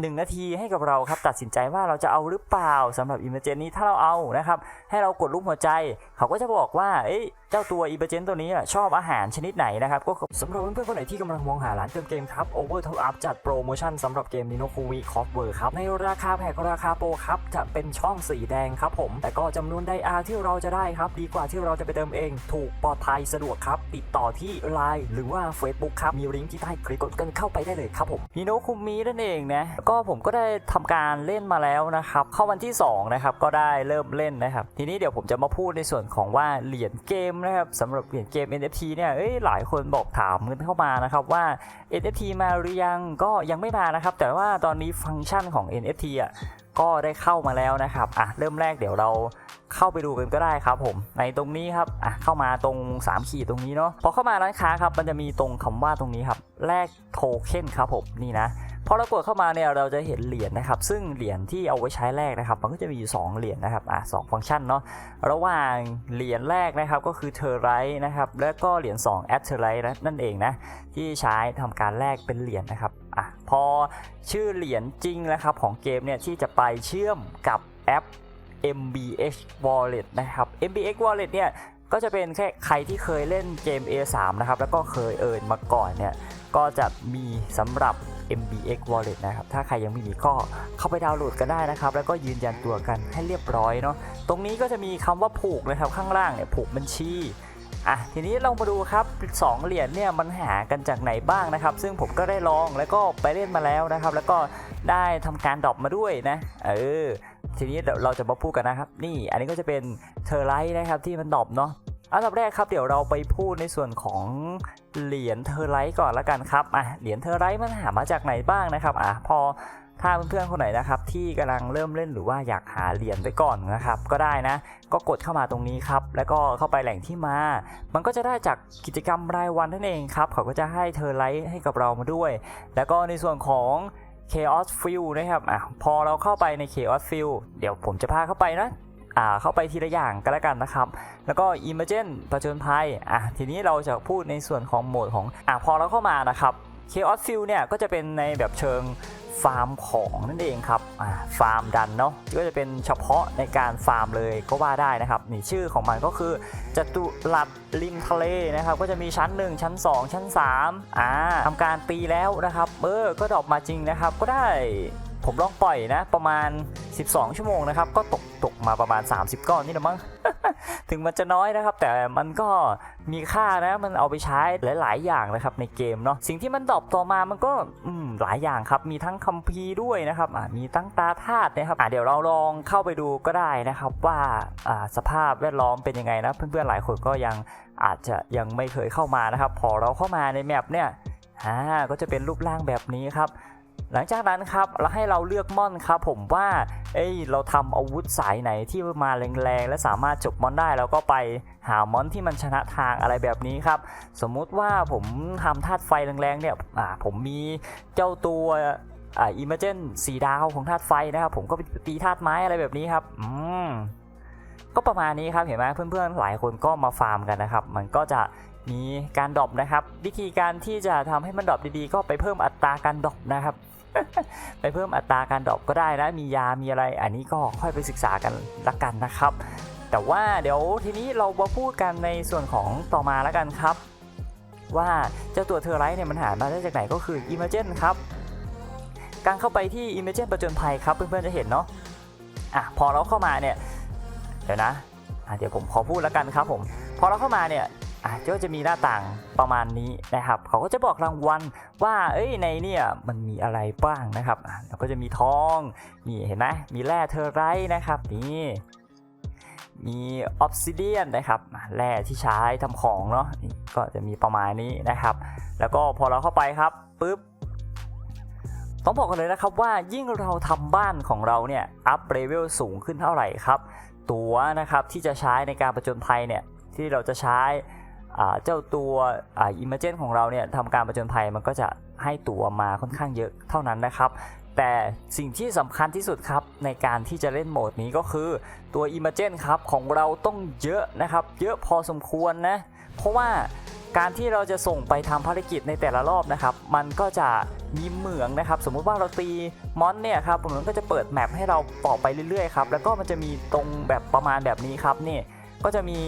1 นาทีให้กับเราครับตัดสินใจว่าเราจะเอาหรือเปล่าสำหรับอิมเมอร์เจนนี้ถ้าเราเอานะครับให้เรากดรูปหัวใจ เขาก็จะบอกว่าเอ้ยเจ้าตัวอิมเมอร์เจนตัวนี้ชอบอาหารชนิดไหนนะครับก็สำหรับเพื่อนๆคนไหนที่กำลังมองหาร้านเติมเกมครับ Over Top Up จัดโปรโมชั่นสำหรับเกม Nino Kuwi c o f w o r ครับในราคาแพงราคาโปรครับจะเป็นช่องสีแดงครับผม แต่ก็จำนวนไดอาร์ที่เราจะได้ครับ ดีกว่าที่เราจะไปเติมเอง ถูกปลอดภัยสะดวกครับ ติดต่อที่ Line หรือว่า Facebook ครับมีลิงก์ที่ใต้คลิปกดกันเข้าไปได้เลยครับผมนิโนคุมินั่นเองนะก็ผมก็ได้ทำการเล่นมาแล้วนะครับ เข้าวันที่2นะครับก็ได้เริ่มเล่นนะครับ ทีนี้เดี๋ยวผมจะมาพูดในส่วนของว่าเหรียญเกมนะครับสำหรับเหรียญเกม NFT เนี่ยเอ้ยหลายคนบอกถามกันเข้ามานะครับว่า NFT มาหรือยังก็ยังไม่มานะครับ แต่ว่าตอนนี้ฟังก์ชันของ NFT อะก็ได้เข้ามาแล้วนะครับอะเริ่มแรกเดี๋ยวเราเข้าไปดูกันก็ได้ครับผมในตรงนี้ครับอะเข้ามาตรง 3 ขีดตรงนี้เนาะพอเข้ามาร้านค้าครับมันจะมีตรงคำว่าตรงนี้ครับแลกโทเค็นครับผมนี่นะ พอเรากดเข้ามาเนี่ยเราจะเห็นเหรียญนะครับ ซึ่งเหรียญที่เอาไว้ใช้แรกนะครับ มันก็จะมีอยู่ 2 เหรียญนะครับอะสองฟังก์ชันเนาะระหว่างเหรียญแรกนะครับก็คือเทอร์ไรนะครับแล้วก็เหรียญ2แอดเทอร์ไรนั่นเองนะที่ใช้ทำการแลกเป็นเหรียญนะครับอะพอชื่อเหรียญจริงนะครับของเกมเนี่ยที่จะไปเชื่อมกับแอป MBX Wallet นะครับ MBX Wallet เนี่ยก็จะเป็นแค่ใครที่เคยเล่นเกม A3 นะครับแล้วก็เคยเอินมาก่อนเนี่ยก็จะมีสำหรับ MBX Wallet นะครับ ถ้าใครยังไม่มีก็เข้าไปดาวน์โหลดกันได้นะครับ แล้วก็ยืนยันตัวกันให้เรียบร้อยเนาะ ตรงนี้ก็จะมีคำว่าผูกนะครับ ข้างล่างเนี่ยผูกบัญชีอะทีนี้เรามาดูครับ 2 เหรียญเนี่ยมันหากันจากไหนบ้างนะครับ ซึ่งผมก็ได้ลองแล้วก็ไปเล่นมาแล้วนะครับ แล้วก็ได้ทำการดรอปมาด้วยนะ เออ ทีนี้เดี๋ยวเราจะมาพูดกันนะครับ นี่อันนี้ก็จะเป็นเทอร์ไลท์นะครับที่มันดรอปเนาะ อันดับแรกครับเดี๋ยวเราไปพูดในส่วนของเหรียญเทอร์ไลท์ก่อนละกันครับอะเหรียญเทอร์ไลท์มันหามาจากไหนบ้างนะครับอะพอถ้าเพื่อนๆคนไหนนะครับที่กำลังเริ่มเล่นหรือว่าอยากหาเหรียญไว้ก่อนนะครับ ก็ได้นะ ก็กดเข้ามาตรงนี้ครับ แล้วก็เข้าไปแหล่งที่มา มันก็จะได้จากกิจกรรมรายวันนั่นเองครับ เขาก็จะให้เทอร์ไลท์ให้กับเรามาด้วย แล้วก็ในส่วนของ Chaos Field นะครับอะพอเราเข้าไปใน Chaos Field เดี๋ยวผมจะพาเข้าไปนะ เข้าไปทีละอย่างก็แล้วกันนะครับ แล้วก็ Emergent ประจนภัยอะทีนี้เราจะพูดในส่วนของโหมดของอะพอเราเข้ามานะครับ Chaos Field เนี่ยก็จะเป็นในแบบเชิงฟาร์มของนั่นเองครับอ่าฟาร์มดันเนาะก็จะเป็นเฉพาะในการฟาร์มเลยก็ว่าได้นะครับนี่ชื่อของมันก็คือจตุรัสริมทะเลนะครับก็จะมีชั้น 1 ชั้น 2 ชั้น3อ่าทำการตีแล้วนะครับเออก็ดรอปมาจริงนะครับก็ได้ ผมลองปล่อยนะ ประมาณ 12 ชั่วโมงนะครับ ก็ตกตกมาประมาณ 30 ก้อนนี่นะมั้ง ถึงมันจะน้อยนะครับ แต่มันก็มีค่านะ มันเอาไปใช้หลาย ๆ อย่างนะครับในเกมเนาะ สิ่งที่มันตอบต่อมามันก็หลายอย่างครับ มีทั้งคัมภีร์ด้วยนะครับอ่ามีตั้งตาธาตุนะครับอ่าเดี๋ยวเราลองเข้าไปดูก็ได้นะครับว่าอ่าสภาพแวดล้อมเป็นยังไงนะ เพื่อน ๆ หลายคนก็ยังอาจจะยังไม่เคยเข้ามานะครับ พอเราเข้ามาในแมปเนี่ยอ่าก็จะเป็นรูปร่างแบบนี้ครับ หลังจากนั้นครับเราให้เราเลือกม่อนครับผมว่าเอ้ยเราทำอาวุธสายไหนที่มาแรงๆและสามารถจบมอนได้แล้วก็ไปหามอนที่มันชนะทางอะไรแบบนี้ครับ สมมุติว่าผมทำธาตุไฟแรงๆเนี่ยอ่าผมมีเจ้าตัวอ่าอิมเมอร์เจนสีดาวของธาตุไฟนะครับผมก็ไปตีธาตุไม้อะไรแบบนี้ครับอืมก็ประมาณนี้ครับเห็นไหมเพื่อนๆหลายคนก็มาฟาร์มกันนะครับ มันก็จะมีการดรอปนะครับ วิธีการที่จะทำให้มันดรอปดีๆ ก็ไปเพิ่มอัตราการดรอปนะครับ ไปเพิ่มอัตราการดรอปก็ได้นะ มียา มีอะไร อันนี้ก็ค่อยไปศึกษากันละกันนะครับ แต่ว่าเดี๋ยวทีนี้เรามาพูดกันในส่วนของต่อมาล้วกันครับ ว่าเจ้าตัวเทอร์ไรท์เนี่ยมันหามาได้จากไหนก็คือ i m a g e n ครับ การเข้าไปที่ i m a g e n ประจนภัยครับ เพื่อนๆจะเห็นเนาะ อะพอเราเข้ามาเนี่ย เดี๋ยวนะอะเดี๋ยวผมขอพูดล้วกันครับผม พอเราเข้ามาเนี่ย อะก็จะมีหน้าต่างประมาณนี้นะครับ เขาก็จะบอกรางวัลว่า เอ้ยในเนี่ยมันมีอะไรบ้างนะครับอะเราก็จะมีทองนี่เห็นไหมมีแร่เทอร์ไรท์นะครับนี่มีออฟซิเดียนนะครับแร่ที่ใช้ทำของเนาะนก็จะมีประมาณนี้นะครับ แล้วก็พอเราเข้าไปครับปุ๊บต้องบอกกันเลยนะครับว่ายิ่งเราทำบ้านของเราเนี่ยอัพเลเวลสูงขึ้นเท่าไหร่ครับ ตัวนะครับที่จะใช้ในการประจนภัยเนี่ยที่เราจะใช้ เจ้าตัวอิมเมอร์เจนของเราเนี่ยทำการประจนภัยมันก็จะให้ตัวมาค่อนข้างเยอะเท่านั้นนะครับ แต่สิ่งที่สำคัญที่สุดครับ ในการที่จะเล่นโหมดนี้ก็คือตัว i m a g e n ครับของเราต้องเยอะนะครับ เยอะพอสมควรนะ เพราะว่าการที่เราจะส่งไปทำภารกิจในแต่ละรอบนะครับ มันก็จะมีเหมืองนะครับ สมมุติว่าเราตีมอนเนี่ยครับมันก็จะเปิดแมปให้เราต่อไปเรื่อยๆครับ แล้วก็มันจะมีตรงแบบประมาณแบบนี้ครับนี่ ก็จะมี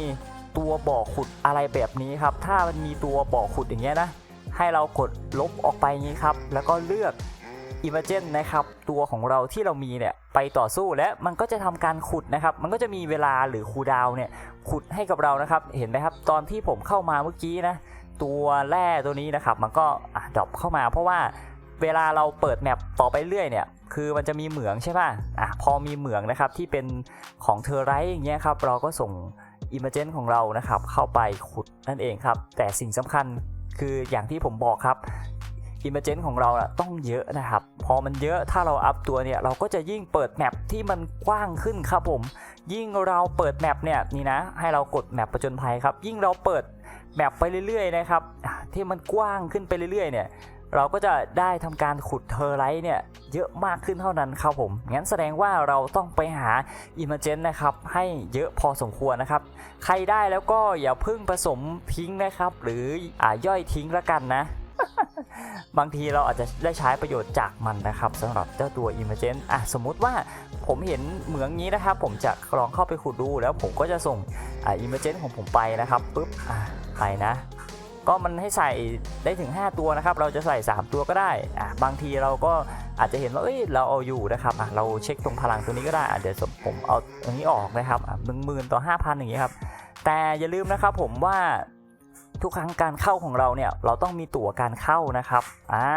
ตัวบ่อขุดอะไรแบบนี้ครับ ถ้ามันมีตัวบ่อขุดอย่างเงี้ยนะ ให้เรากดลบออกไปงนี้ครับ แล้วก็เลือก i m a g i n นะครับตัวของเราที่เรามีเนี่ยไปต่อสู้และมันก็จะทำการขุดนะครับ มันก็จะมีเวลาหรือคูดาวเนี่ยขุดให้กับเรานะครับ เห็นไหมครับ ตอนที่ผมเข้ามาเมื่อกี้นะ ตัวแร่ตัวนี้นะครับ มันก็ดรอปเข้ามาเพราะว่าเวลาเราเปิดแมปต่อไปเรื่อยเนี่ย คือมันจะมีเหมืองใช่ป่ะอะพอมีเหมืองนะครับที่เป็นของเทอร์ไรต์อย่างเงี้ยครับเราก็ส่ง i m a g i n ของเรานะครับ เข้าไปขุดนั่นเองครับ แต่สิ่งสำคัญคืออย่างที่ผมบอกครับอิมเมจนของเราต้องเยอะนะครับ พอมันเยอะถ้าเราอัพตัวเนี่ย เราก็จะยิ่งเปิดแมปที่มันกว้างขึ้นครับผม ยิ่งเราเปิดแมปเนี่ยนี่นะ ให้เรากดแมปประจนภัยครับ ยิ่งเราเปิดแมปไปเรื่อยๆนะครับที่มันกว้างขึ้นไปเรื่อยๆเนี่ย เราก็จะได้ทำการขุดเทอร์ไลท์เนี่ยเยอะมากขึ้นเท่านั้นครับผม งั้นแสดงว่าเราต้องไปหาอิมเมจนนะครับให้เยอะพอสมควรนะครับ ใครได้แล้วก็อย่าพิ่งผสมทิ้งนะครับ หรืออ่าย่อยทิ้งละกันนะ บางทีเราอาจจะได้ใช้ประโยชน์จากมันนะครับสำหรับเจ้าตัว i m a g e n อะสมมุติว่าผมเห็นเหมืองนี้นะครับ ผมจะลองเข้าไปขุดดูแล้วผมก็จะส่งอ่า i m a g e n ของผมไปนะครับปุ๊บอะไปนะ ก็มันให้ใส่ได้ถึง 5 ตัวนะครับ เราจะใส่ 3 ตัวก็ได้อะบางทีเราก็อาจจะเห็นว่าเอ้ยเราเอาอยู่นะครับอะเราเช็คตรงพลังตัวนี้ก็ได้อะเดี๋ยวผมเอาตรงนี้ออกนะครับอะหนึ่งหมื่นต่อห้าพันอย่างงี้ครับแต่อย่าลืมนะครับผมว่าทุกครั้งการเข้าของเราเนี่ยเราต้องมีตั๋วการเข้านะครับอ่า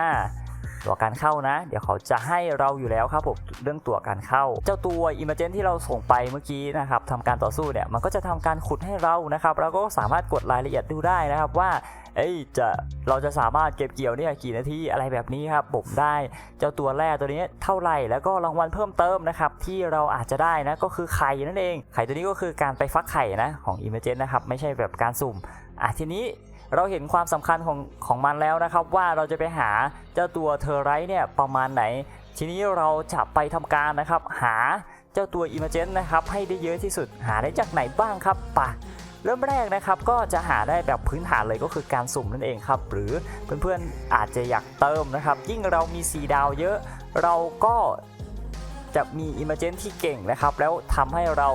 ตั๋วการเข้านะ เดี๋ยวเขาจะให้เราอยู่แล้วครับผมเรื่องตั๋วการเข้า เจ้าตัว i m a g e n ที่เราส่งไปเมื่อกี้นะครับทำการต่อสู้เนี่ยมันก็จะทำการขุดให้เรานะครับแล้วก็สามารถกดรายละเอียดดูได้นะครับว่าเอ้ยจะเราจะสามารถเก็บเกี่ยวเนี่ยกี่นาทีอะไรแบบนี้ครับผมได้เจ้าตัวแรกตัวนี้เท่าไหร่แล้วก็รางวัลเพิ่มเติมนะครับที่เราอาจจะได้นะก็คือไข่นั่นเอง ไข่ตัวนี้ก็คือการไปฟักไข่นะของ i m a g e n นะครับไม่ใช่แบบการสุ่มอะทีนี้ เราเห็นความสำคัญของของมันแล้วนะครับ ว่าเราจะไปหาเจ้าตัวเทอร์ไรท์เนี่ยประมาณไหน ทีนี้เราจะไปทำการนะครับ หาเจ้าตัว i m a g e n นะครับให้ได้เยอะที่สุดหาได้จากไหนบ้างครับป่ะเริ่มแรกนะครับก็จะหาได้แบบพื้นฐานเลยก็คือการสุ่มนั่นเองครับ หรือเพื่อนๆอาจจะอยากเติมนะครับ ยิ่งเรามี 4 ดาวเยอะ เราก็จะมีอิมเมจนที่เก่งนะครับ แล้วทำให้เรา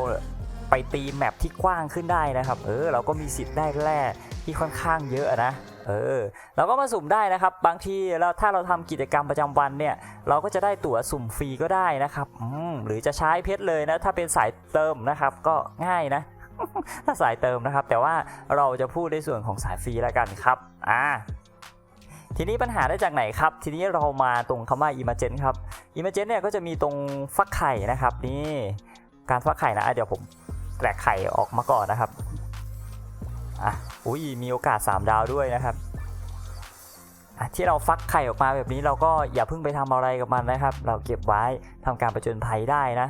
ไปตีแมปที่กว้างขึ้นได้นะครับ เออ เราก็มีสิทธิ์ได้แร่ที่ค่อนข้างเยอะนะ เออ เราก็มาสุ่มได้นะครับ บางทีเราถ้าเราทำกิจกรรมประจำวันเนี่ย เราก็จะได้ตั๋วสุ่มฟรีก็ได้นะครับ อืม หรือจะใช้เพชรเลยนะ ถ้าเป็นสายเติมนะครับ ก็ง่ายนะถ้าสายเติมนะครับ แต่ว่าเราจะพูดในส่วนของสายฟรีแล้วกันครับ อ่าทีนี้ปัญหาได้จากไหนครับ ทีนี้เรามาตรงคำว่า i m a g e n ครับ i m a g e n เนี่ยก็จะมีตรงฟักไข่นะครับนี่การฟักไข่นะะเดี๋ยวผม แกะไข่ออกมาก่อนนะครับอะอุ้ยมีโอกาส 3 ดาวด้วยนะครับที่เราฟักไข่ออกมาแบบนี้เราก็อย่าเพิ่งไปทำอะไรกับมันนะครับ เราเก็บไว้ทำการประจนภัยได้นะ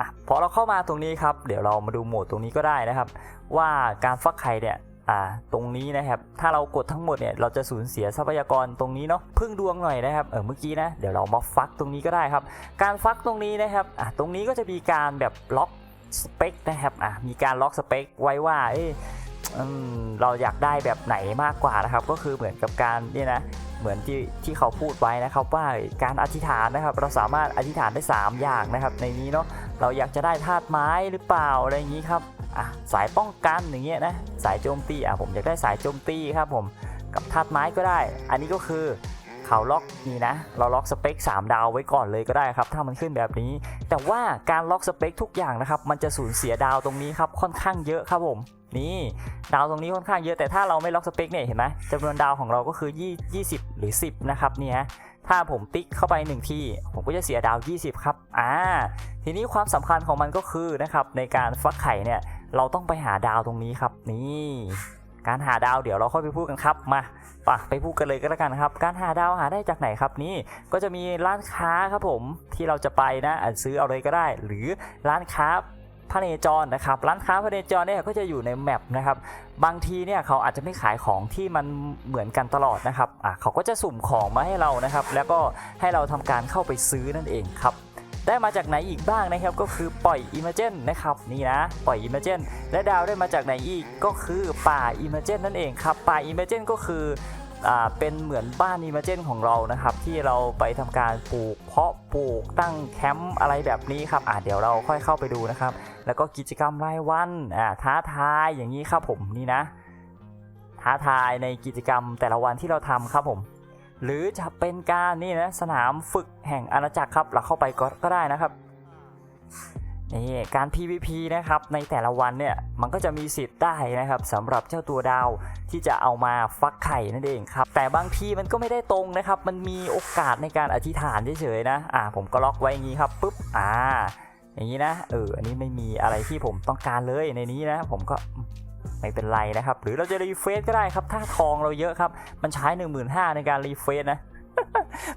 อะพอเราเข้ามาตรงนี้ครับ เดี๋ยวเรามาดูโหมดตรงนี้ก็ได้นะครับ ว่าการฟักไข่เนี่ยอ่าตรงนี้นะครับ ถ้าเรากดทั้งหมดเนี่ยเราจะสูญเสียทรัพยากรตรงนี้เนาะพึ่งดวงหน่อยนะครับเออเมื่อกี้นะเดี๋ยวเรามาฟักตรงนี้ก็ได้ครับ การฟักตรงนี้นะครับอะตรงนี้ก็จะมีการแบบล็อก สเปคนะครับอะมีการล็อกสเปคไว้ว่าเอ้ยอืมเราอยากได้แบบไหนมากกว่านะครับ ก็คือเหมือนกับการเนี่ยนะเหมือนที่ที่เขาพูดไว้นะครับว่าการอธิษฐานนะครับ เราสามารถอธิษฐานได้ 3 อย่างนะครับ ในนี้เนาะเราอยากจะได้ธาตุไม้หรือเปล่าอะไรอย่างนี้ครับอะสายป้องกันอย่างเงี้ยนะสายโจมตีอะผมอยากได้สายโจมตีครับผมกับธาตุไม้ก็ได้ อันนี้ก็คือ เขาล็อกนี่นะ เราล็อกสเปค 3 ดาวไว้ก่อนเลยก็ได้ครับ ถ้ามันขึ้นแบบนี้ แต่ว่าการล็อกสเปคทุกอย่างนะครับ มันจะสูญเสียดาวตรงนี้ครับ ค่อนข้างเยอะครับผม นี่ดาวตรงนี้ค่อนข้างเยอะ แต่ถ้าเราไม่ล็อกสเปคเนี่ยเห็นไหมจำนวนดาวของเราก็คือ 20 หรือ 10 นะครับเนี่ยถ้าผมติ๊กเข้าไป1ที่ผมก็จะเสียดาว 20 ครับ อ่า ทีนี้ความสำคัญของมันก็คือนะครับในการฟักไข่เนี่ย เราต้องไปหาดาวตรงนี้ครับ นี่ การหาดาวเดี๋ยวเราค่อยไปพูดกันครับมาปะไปพูดกันเลยก็แล้วกันครับ การหาดาวหาได้จากไหนครับนี่ก็จะมีร้านค้าครับผมที่เราจะไปนะอะซื้อเอาเลยก็ได้ หรือร้านค้าพระเนจรนะครับร้านค้าพระเนจรเนี่ยก็จะอยู่ในแมปนะครับบางทีเนี่ยเขาอาจจะไม่ขายของที่มันเหมือนกันตลอดนะครับอะเขาก็จะสุ่มของมาให้เรานะครับ แล้วก็ให้เราทำการเข้าไปซื้อนั่นเองครับ ได้มาจากไหนอีกบ้างนะครับ ก็คือปล่อย i m a g e n นะครับนี่นะปล่อย i m a g e n และดาวได้มาจากไหนอีกก็คือป่า i m a g e n นั่นเองครับป่า i m a g e n ก็คือเป็นเหมือนบ้าน i m a g e n ของเรานะครับ ที่เราไปทำการปลูกเพาะปลูกตั้งแคมป์อะไรแบบนี้ครับอ่าเดี๋ยวเราค่อยเข้าไปดูนะครับ แล้วก็กิจกรรมรายวันอ่าท้าทายอย่างนี้ครับผมนี่นะท้าทายในกิจกรรมแต่ละวันที่เราทำครับผม หรือจะเป็นการนี่นะสนามฝึกแห่งอาณาจักรครับเราเข้าไปก็ก็ได้นะครับนี่การ PVP นะครับในแต่ละวันเนี่ยมันก็จะมีสิทธิ์ได้นะครับสำหรับเจ้าตัวดาวที่จะเอามาฟักไข่นั่นเองครับแต่บางทีมันก็ไม่ได้ตรงนะครับ มันมีโอกาสในการอธิษฐานเฉยๆนะอ่าผมก็ล็อกไว้อย่างนี้ครับปุ๊บอ่าอย่างนี้นะเอออันนี้ไม่มีอะไรที่ผมต้องการเลยในนี้นะ ผมก็ ไม่เป็นไรนะครับ หรือเราจะรีเฟรชก็ได้ครับ ถ้าทองเราเยอะครับ มันใช้ 1 5 0 0 0ในการรีเฟรชนะ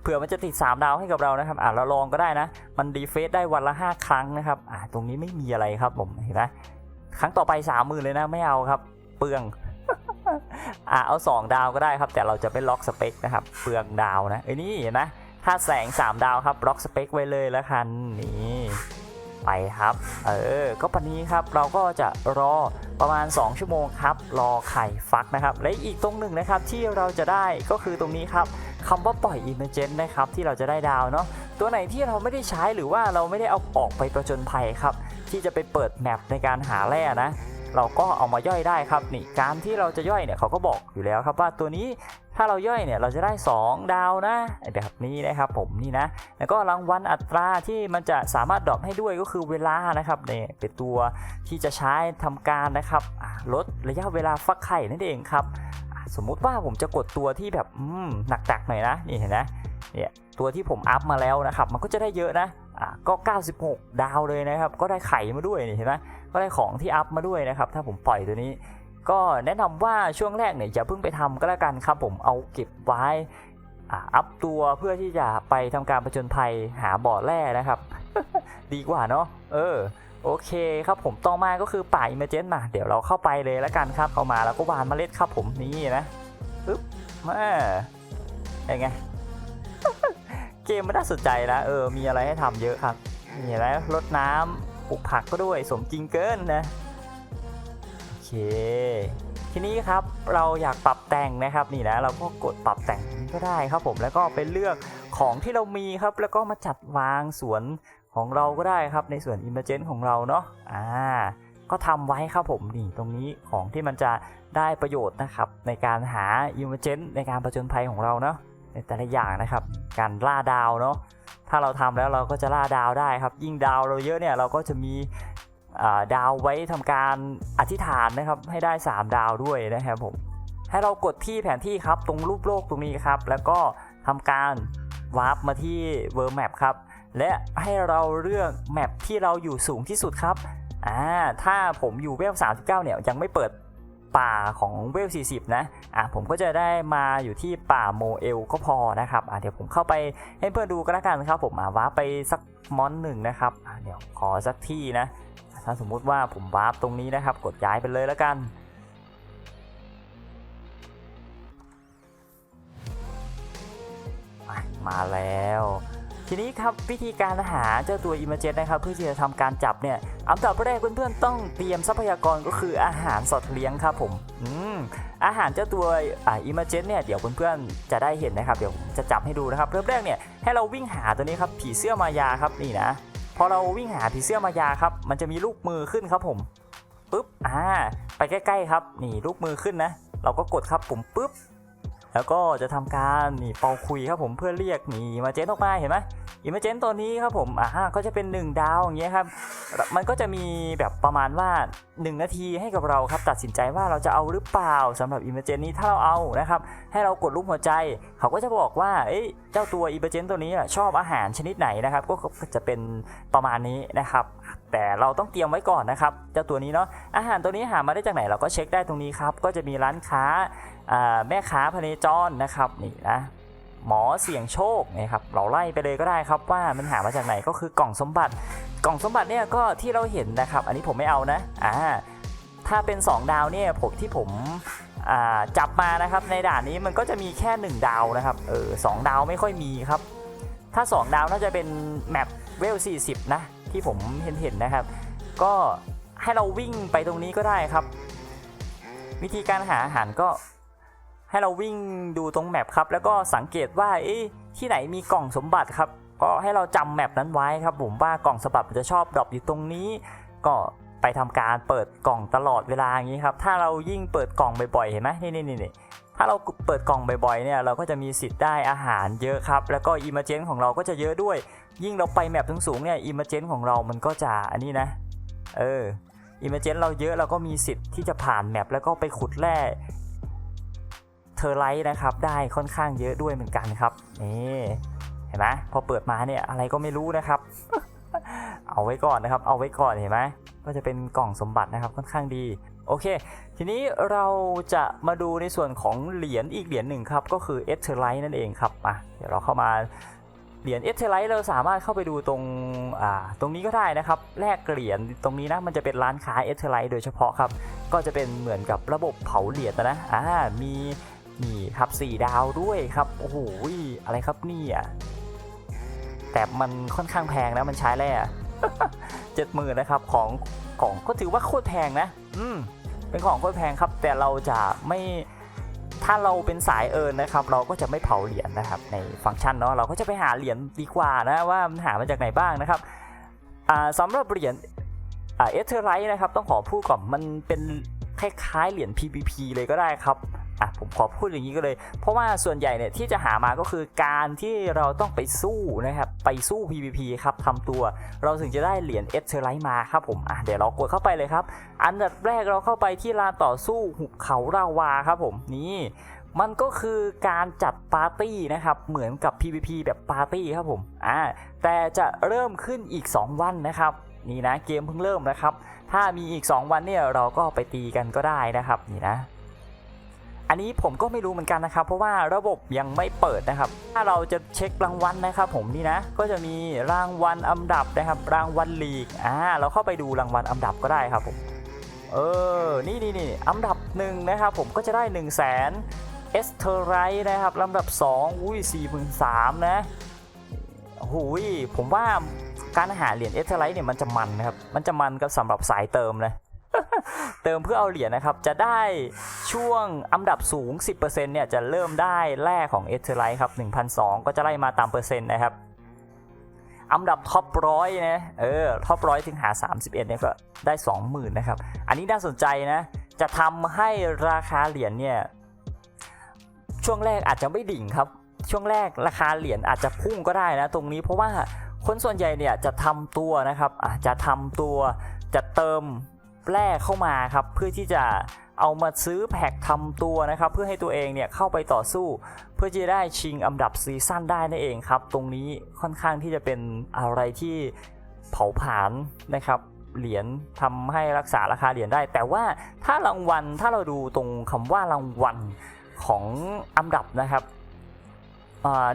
เผื่อมันจะติด 3 ดาวให้กับเรานะครับ อ่าเราลองก็ได้นะ มันรีเฟรชได้วันละ 5 ครั้งนะครับ อ่าตรงนี้ไม่มีอะไรครับผมเห็นไหมครั้งต่อไป 30,000 เลยนะไม่เอาครับ เปลืองอ่าเอา 2 ดาวก็ได้ครับ แต่เราจะไม่ล็อกสเปคนะครับ เปลืองดาวนะไอ้นี่เห็นไหมถ้าแสง 3 ดาวครับล็อกสเปคไว้เลยแล้วกันนี่ไปครับ เออ ก็ปันนี้ครับเราก็จะรอ ประมาณ 2 ชั่วโมงครับ รอไข่ฟักนะครับ และอีกตรงหนึ่งนะครับที่เราจะได้ก็คือตรงนี้ครับคำว่าปล่อยอิมเมจนนะครับที่เราจะได้ดาวเนาะตัวไหนที่เราไม่ได้ใช้หรือว่าเราไม่ได้เอาออกไปประจนภัยครับ ที่จะไปเปิดแมปในการหาแร่นะเราก็เอามาย่อยได้ครับนี่การที่เราจะย่อยเนี่ยเขาก็บอกอยู่แล้วครับว่าตัวนี้ ถ้าเราย่อยเนี่ยเราจะได้ 2 ดาวนะแบบนี้นะครับผมนี่นะ แล้วก็รางวัลอัตราที่มันจะสามารถดรอปให้ด้วยก็คือเวลานะครับเนี่ยเป็นตัวที่จะใช้ทำการนะครับลดระยะเวลาฟักไข่นั่นเองครับ สมมุติว่าผมจะกดตัวที่แบบหนักๆหน่อยนะนี่เห็นไหมเนี่ยตัวที่ผมอัพมาแล้วนะครับมันก็จะได้เยอะนะอ่าก็ 96 ดาวเลยนะครับ ก็ได้ไข่มาด้วยนี่เห็นไหมก็ได้ของที่อัพมาด้วยนะครับ ถ้าผมปล่อยตัวนี้ ก็แนะนำว่าช่วงแรกเนี่ยอย่าเพิ่งไปทำก็แล้วกันครับผมเอาเก็บไว้อัพตัวเพื่อที่จะไปทำการผจญภัยหาบ่อแร่นะครับ ดีกว่าเนาะเออโอเคครับผมต่อมาก็คือป่าอิมเมจนมา เดี๋ยวเราเข้าไปเลยแล้วกันครับเข้ามาแล้วก็วานเมล็ดครับผมนี่นะปึ๊บมาเป็นไงเกมม่น่าสนใจนะเออมีอะไรให้ทำเยอะครับนี่แล้วรดน้ำปลูกผักก็ด้วยสมจริงเกินนะ เค ทีนี้ครับเราอยากปรับแต่งนะครับนี่นะเราก็กดปรับแต่งนี้ก็ได้ครับผมแล้วก็ไปเลือกของที่เรามีครับ แล้วก็มาจัดวางสวนของเราก็ได้ครับในส่วน Emergent ของเราเนาะอ่าก็ทำไว้ครับผมนี่ตรงนี้ของที่มันจะได้ประโยชน์นะครับ ในการหา Emergent ในการประจนภัยของเราเนาะในแต่ละอย่างนะครับ การล่าดาวเนาะถ้าเราทำแล้วเราก็จะล่าดาวได้ครับ ยิ่งดาวเราเยอะเนี่ยเราก็จะมี ดาวไว้ทำการอธิษฐานนะครับให้ได้ 3 ดาวด้วยนะครับผมให้เรากดที่แผนที่ครับตรงรูปโลกตรงนี้ครับ แล้วก็ทำการวาร์ปมาที่ World Map ครับ และให้เราเลือกแมปที่เราอยู่สูงที่สุดครับอ่าถ้าผมอยู่เวล 39 เนี่ยยังไม่เปิดป่าของเวล 40 นะ อะผมก็จะได้มาอยู่ที่ป่าโมเอลก็พอนะครับ อะเดี๋ยวผมเข้าไปให้เพื่อนดูก็แล้วกันครับ ผมมาวาร์ปไปสักมอนหนึ่งนะครับอะเดี๋ยวขอสักที่นะ ถ้าสมมุติว่าผมวาร์ปตรงนี้นะครับ กดย้ายไปเลยแล้วกัน มาแล้ว ทีนี้ครับวิธีการหาเจ้าตัวอิมเมจนะครับ เพื่อที่จะทำการจับเนี่ยอันดับแรกเพื่อนๆต้องเตรียมทรัพยากรก็คืออาหารสัตว์เลี้ยงครับผมอืมอาหารเจ้าตัวอ่าอิมเมจเนี่ยเดี๋ยวเพื่อนๆจะได้เห็นนะครับ เดี๋ยวจะจับให้ดูนะครับ เริ่มแรกเนี่ยให้เราวิ่งหาตัวนี้ครับผีเสื้อมายาครับนี่นะ พอเราวิ่งหาผีเสื้อมายาครับ มันจะมีลูกมือขึ้นครับผมปุ๊บอ่าไปใกล้ๆครับ นี่ลูกมือขึ้นนะ เราก็กดครับผมปุ๊บ แล้วก็จะทำการนี่เป่าคุยครับผมเพื่อเรียกนี่มาเจนออกมาเห็นไหมอิมเมจนตัวนี้ครับผมอ่าก็จะเป็น 1 ดาวอย่างเงี้ยครับ มันก็จะมีแบบประมาณว่า 1 นาทีให้กับเราครับ ตัดสินใจว่าเราจะเอาหรือเปล่าสำหรับอิมเมจนนี้ถ้าเราเอานะครับ ให้เรากดรูปหัวใจ เขาก็จะบอกว่า เอ้ยเจ้าตัวอิมเมจนตัวนี้ชอบอาหารชนิดไหนนะครับ ก็จะเป็นประมาณนี้นะครับ แต่เราต้องเตรียมไว้ก่อนนะครับ เจ้าตัวนี้เนาะ อาหารตัวนี้หามาได้จากไหนเราก็เช็คได้ตรงนี้ครับ ก็จะมีร้านค้า แม่ค้าพเนจรนะครับนี่นะหมอเสี่ยงโชคนะครับเราไล่ไปเลยก็ได้ครับว่ามันหามาจากไหนก็คือกล่องสมบัติ กล่องสมบัติเนี่ยก็ที่เราเห็นนะครับ อันนี้ผมไม่เอานะอ่าถ้าเป็น 2 ดาวเนี่ยผมที่ผมจับมานะครับในด่านนี้มันก็จะมีแค่ 1 ดาวนะครับเออสองดาวไม่ค่อยมีครับ ถ้า 2 ดาวน่าจะเป็นแมปเวล 40 นะ ที่ผมเห็นเห็นนะครับ ก็ให้เราวิ่งไปตรงนี้ก็ได้ครับ วิธีการหาอาหารก็ ให้เราวิ่งดูตรงแมปครับ แล้วก็สังเกตว่าเอ๊ะที่ไหนมีกล่องสมบัติครับ ก็ให้เราจำแมปนั้นไว้ครับ ผมว่ากล่องสมบัติมันจะชอบดรอปอยู่ตรงนี้ ก็ไปทำการเปิดกล่องตลอดเวลาอย่างนี้ครับ ถ้าเรายิ่งเปิดกล่องบ่อยๆเห็นไหมนี่นี่นี่ถ้าเราเปิดกล่องบ่อยๆเนี่ยเราก็จะมีสิทธิ์ได้อาหารเยอะครับ แล้วก็อิมเมจนของเราก็จะเยอะด้วย ยิ่งเราไปแมปสูงๆเนี่ยอิมเมจนของเรามันก็จะอันนี้นะ เอออิมเมจนเราเยอะเราก็มีสิทธิ์ที่จะผ่านแมปแล้วก็ไปขุดแร่ เทอร์ไลท์นะครับได้ค่อนข้างเยอะด้วยเหมือนกันครับนี่เห็นไหมพอเปิดมาเนี่ยอะไรก็ไม่รู้นะครับ เอาไว้ก่อนนะครับ เอาไว้ก่อนเห็นไหมก็จะเป็นกล่องสมบัตินะครับค่อนข้างดีโอเค ทีนี้เราจะมาดูในส่วนของเหรียญอีกเหรียญหนึ่งครับ ก็คือเอสเทอร์ไลท์นั่นเองครับอะเดี๋ยวเราเข้ามาเหรียญเอสเทอร์ไลท์เราสามารถเข้าไปดูตรงอ่าตรงนี้ก็ได้นะครับแลกเหรียญตรงนี้นะมันจะเป็นร้านค้าเอสเทอร์ไลท์โดยเฉพาะครับ ก็จะเป็นเหมือนกับระบบเผาเหรียญนะอ่ามี นี่ครับสี่ดาวด้วยครับโอ้โหอะไรครับเนี่ยแต่มันค่อนข้างแพงนะมันใช้แร่เจ็ดหมื่นนะครับของของก็ถือว่าโคตรแพงนะ อืมเป็นของโคตรแพงครับ แต่เราจะไม่ถ้าเราเป็นสายเอิญนะครับ เราก็จะไม่เผาเหรียญนะครับ ในฟังก์ชันเนาะเราก็จะไปหาเหรียญดีกว่านะว่ามันหามาจากไหนบ้างนะครับอ่าสำหรับเหรียญอ่าเอเธอร์ไรท์นะครับ ต้องขอพูดก่อนมันเป็นคล้ายๆเหรียญ PVP เลยก็ได้ครับ อะผมขอพูดอย่างนี้ก็เลย เพราะว่าส่วนใหญ่เนี่ยที่จะหามาก็คือการที่เราต้องไปสู้นะครับไปสู้ PVP ครับทำตัว เราถึงจะได้เหรียญเอสเทอร์ไลท์มาครับผมอะเดี๋ยวเรากดเข้าไปเลยครับ อันดับแรกเราเข้าไปที่ลานต่อสู้หุบเขาราวาครับผมนี่มันก็คือการจัดปาร์ตี้นะครับเหมือนกับ PVP แบบปาร์ตี้ครับผมอ่าแต่จะเริ่มขึ้นอีก 2 วันนะครับนี่นะเกมเพิ่งเริ่มนะครับ ถ้ามีอีก 2 วันเนี่ยเราก็ไปตีกันก็ได้นะครับนี่นะ อันนี้ผมก็ไม่รู้เหมือนกันนะครับ เพราะว่าระบบยังไม่เปิดนะครับ ถ้าเราจะเช็ครางวัลนะครับผมนี่นะ ก็จะมีรางวัลอันดับนะครับ รางวัลลีกอ่าเราเข้าไปดูรางวัลอันดับก็ได้ครับผม เออ นี่นี่นี่อันดับหนึ่งนะครับ ผมก็จะได้1นึ่งแสนเอสเทอร์ไรนะครับลำดับ 2 อุ้ยสี่หมื่นสามนะหูยผมว่าการหาเหรียญเอสเทอร์ไรเนี่ยมันจะมันนะครับ มันจะมันกับสำหรับสายเติมเลย เติมเพื่อเอาเหรียญนะครับ จะได้ช่วงอันดับสูง 10%เนี่ยจะเริ่มได้แร่ของเอเธอร์ไลท์ครับ1,002 ก็จะไล่มาตามเปอร์เซ็นต์นะครับอันดับท็อปร้อยนะ เออ ท็อปร้อยถึงหา 31เนี่ยก็ได้ 20,000นะครับ อันนี้น่าสนใจนะ จะทำให้ราคาเหรียญเนี่ย ช่วงแรกอาจจะไม่ดิ่งครับ ช่วงแรกราคาเหรียญอาจจะพุ่งก็ได้นะ ตรงนี้เพราะว่าคนส่วนใหญ่เนี่ยจะทำตัวนะครับอาจจะทำตัวจะเติม แร่เข้ามาครับเพื่อที่จะเอามาซื้อแพ็คทำตัวนะครับ เพื่อให้ตัวเองเนี่ยเข้าไปต่อสู้ เพื่อจะได้ชิงอันดับซีซั่นได้นั่นเองครับ ตรงนี้ค่อนข้างที่จะเป็นอะไรที่เผาผลาญนะครับเหรียญทำให้รักษาราคาเหรียญได้ แต่ว่าถ้ารางวัลถ้าเราดูตรงคำว่ารางวัลของอันดับนะครับ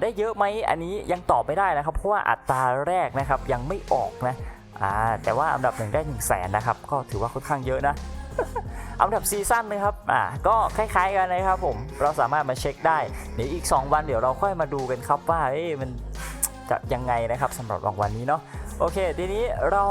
ได้เยอะไหมอันนี้ยังตอบไม่ได้นะครับ เพราะว่าอัตราแรกนะครับยังไม่ออกนะ อ่าแต่ว่าอันดับหนึ่งได้1นึ่งแสนนะครับ ก็ถือว่าค่อนข้างเยอะนะ อันดับซีซั่นนะครับอ่าก็คล้ายๆกันนะครับผมเราสามารถมาเช็คได้เดี๋ยวอีก 2 วันเดี๋ยวเราค่อยมาดูกันครับว่าเอ๊ะมันจะยังไงนะครับสำหรับรางวัลนี้เนาะโอเค ทีนี้เรา